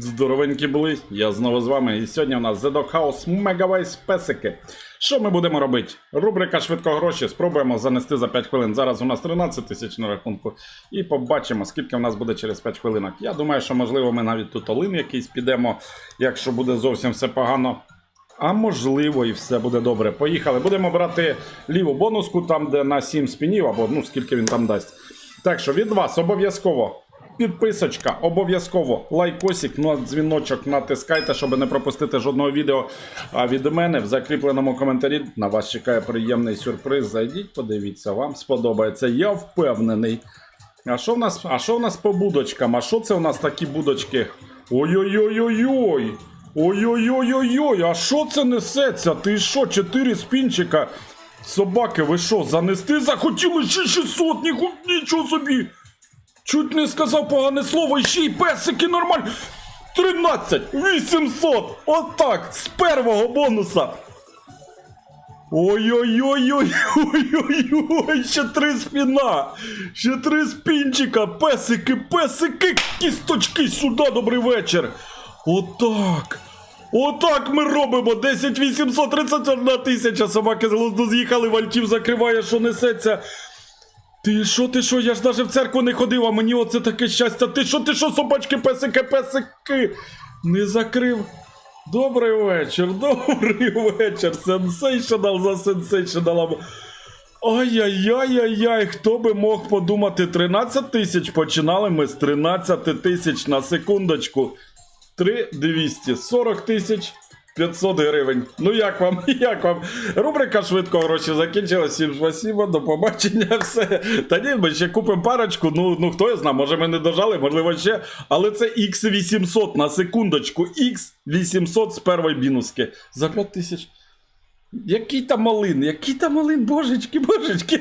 Здоровенькі були, я знову з вами. І сьогодні у нас The House Megaways песики. Що ми будемо робити? Рубрика швидко гроші. Спробуємо занести за 5 хвилин. Зараз у нас 13 тисяч на рахунку. І побачимо, скільки у нас буде через 5 хвилинок. Я думаю, що можливо ми навіть тут олин якийсь підемо, якщо буде зовсім все погано. А можливо, і все буде добре. Поїхали. Будемо брати ліву бонуску, там, де на 7 спінів, або ну скільки він там дасть. Так що від вас обов'язково підписочка, обов'язково лайкосик, ну дзвіночок натискайте, щоб не пропустити жодного відео. А від мене в закріпленому коментарі на вас чекає приємний сюрприз. Зайдіть, подивіться, вам сподобається. Я впевнений. А що в нас, а що в нас по будочкам? А що це у нас такі будочки? Ой-ой-ой-ой-ой! Ой-ой-ой-ой-ой! А що це несеться? Ти що, чотири спінчика? Собаки, ви що, занести захотіли ще 600? Ніху, нічого собі! Чуть не сказав погане слово, ще й песики нормально. 13 800! Отак! З первого бонуса! Ой-ой-ой-ой-ой-ой-ой! Ще три спіна! Ще три спінчика! Песики, песики, кісточки сюди, добрий вечір! Отак! Отак ми робимо! 10 831 тисяча собаки з глузду з'їхали, вальтів закриває, що несеться. Ти що, ти що? Я ж навіть в церкву не ходив, а мені оце таке щастя. Ти що, ти що, собачки, песики, песики? Не закрив. Добрий вечір, добрий вечір. Сенсейшнал за сенсейшналом. Ай-яй-яй-яй-яй, хто би мог подумати, 13 тисяч починали ми з 13 тисяч на секундочку. 3200, 40 тисяч 500 гривень. Ну як вам? Як вам? Рубрика швидко гроші закінчилась. Всім спасибо, до побачення, все. Та ні, ми ще купимо парочку. Ну, ну хто я знає, може ми не дожали, можливо ще. Але це X800 на секундочку. X800 з першої бінуски. За 5 тисяч. Який там малин, який там малин, божечки, божечки.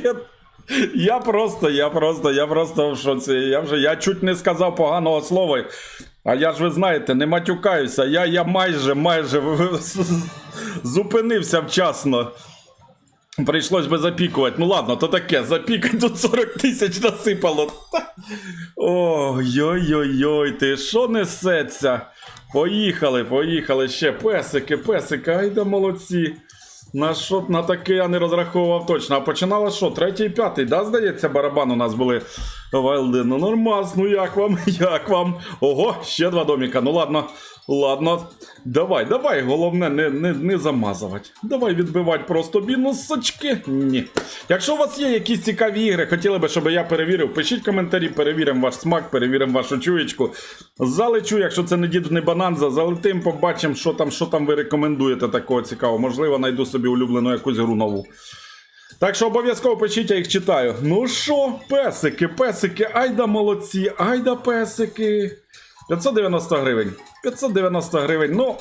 Я просто, я просто, я просто в шоці. Я вже я чуть не сказав поганого слова. А я ж ви знаєте, не матюкаюся. Я, я майже, майже зупинився вчасно. Прийшлось би запікувати. Ну ладно, то таке, запікать тут 40 тисяч насипало. Ой-ой-ой, ти що несеться? Поїхали, поїхали ще. Песики, песики, айда молодці. На що на таке я не розраховував точно. А починало що? Третій п'ятий, да, здається, барабан у нас були Вайлди. Ну нормас, ну як вам? Як вам? Ого, ще два доміка. Ну ладно, ладно. Давай, давай, головне, не не, не замазувати. Давай відбивати просто бінусочки. Ні. Якщо у вас є якісь цікаві ігри, хотіли би, щоб я перевірив, пишіть коментарі, перевіримо ваш смак, перевіримо вашу чуєчку. Залечу, якщо це не дід, не бананза, залетим, побачимо, що там, що там ви рекомендуєте такого цікавого. Можливо, знайду собі улюблену якусь гру нову. Так що обов'язково пишіть, я їх читаю. Ну що, песики, песики, айда молодці, айда песики. 590 гривень. 590 гривень. Ну,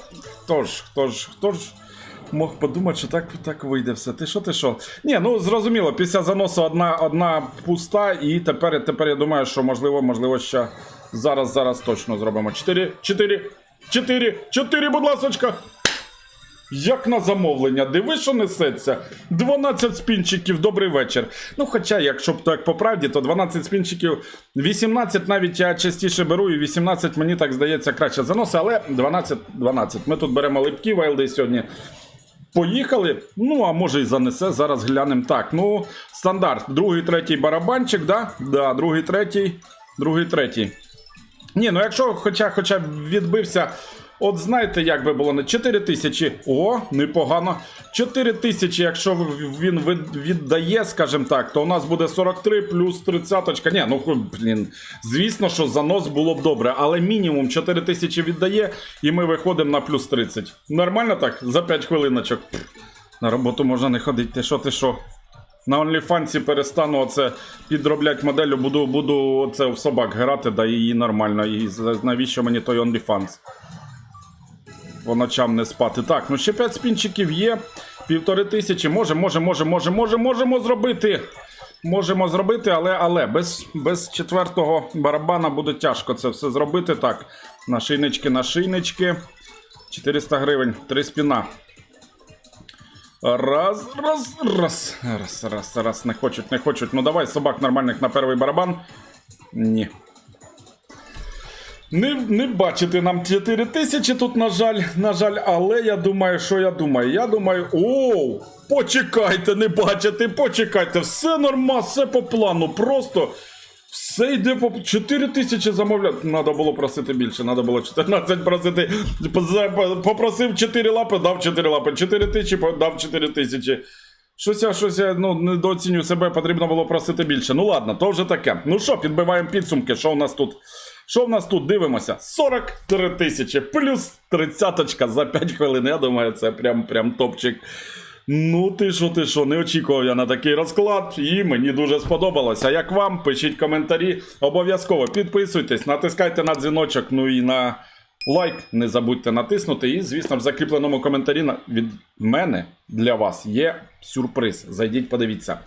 хто ж, хто ж, хто ж мог подумати, що так так вийде все. Ти що, ти що? Ні, ну зрозуміло, після заносу одна одна пуста, і тепер, тепер я думаю, що можливо, можливо, ще зараз, зараз точно зробимо. 4, 4, 4, 4, будь ласочка. Як на замовлення, диви, що несеться. 12 спінчиків, добрий вечір. Ну, хоча, якщо б так по правді, то 12 спінчиків, 18 навіть я частіше беру, і 18 мені так здається краще заноси, але 12, 12. Ми тут беремо липкі вайлди сьогодні. Поїхали. Ну, а може і занесе. Зараз глянемо. Так, ну, стандарт. Другий, третій барабанчик, да? Да, другий, третій, другий, третій. Ні, ну якщо хоча хоча відбився. От знаєте, як би було не 4 тисячі. О, непогано. 4 тисячі, якщо він віддає, скажімо так, то у нас буде 43 плюс 30. Ні, ну блін. Звісно, що занос було б добре, але мінімум 4 тисячі віддає, і ми виходимо на плюс 30. Нормально так? За 5 хвилиночок. На роботу можна не ходити. Ти що, ти що? На OnlyFans перестану оце підробляти моделю, буду, буду оце в собак грати, да і нормально. І навіщо мені той OnlyFans? По ночам не спати. Так, ну ще 5 спінчиків є. Півтори тисячі. Може, може, може, може, може, можемо зробити. Можемо зробити, але але без, без четвертого барабана буде тяжко це все зробити. Так, нашийнички, нашийнички. 400 гривень, 3 спіна. Раз, раз, раз. Раз, раз, раз. Не хочуть, не хочуть. Ну давай собак нормальних на перший барабан. Ні. Не, не бачити нам 4 тисячі тут, на жаль, на жаль, але я думаю, що я думаю? Я думаю, оу, почекайте, не бачите, почекайте, все норма, все по плану, просто все йде по 4 тисячі замовляти. Треба було просити більше, треба було 14 просити. Попросив 4 лапи, дав 4 лапи, 4 тисячі, дав 4 тисячі. Щось я, щось я ну, недооцінюю себе, потрібно було просити більше. Ну ладно, то вже таке. Ну що, підбиваємо підсумки, що у нас тут? Що в нас тут? Дивимося. 43 тисячі плюс 30 за 5 хвилин. Я думаю, це прям, прям топчик. Ну, ти що, ти що, не очікував я на такий розклад, і мені дуже сподобалося. Як вам? Пишіть коментарі. Обов'язково підписуйтесь, натискайте на дзвіночок, ну і на лайк не забудьте натиснути. І, звісно, в закріпленому коментарі від мене для вас є сюрприз. Зайдіть, подивіться.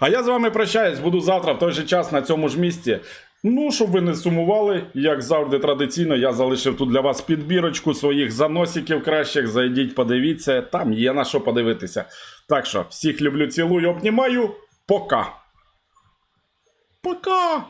А я з вами прощаюсь, буду завтра в той же час на цьому ж місці. Ну, щоб ви не сумували, як завжди традиційно, я залишив тут для вас підбірочку своїх заносиків кращих. Зайдіть, подивіться, там є на що подивитися. Так що, всіх люблю, цілую, обнімаю. Пока. Пока.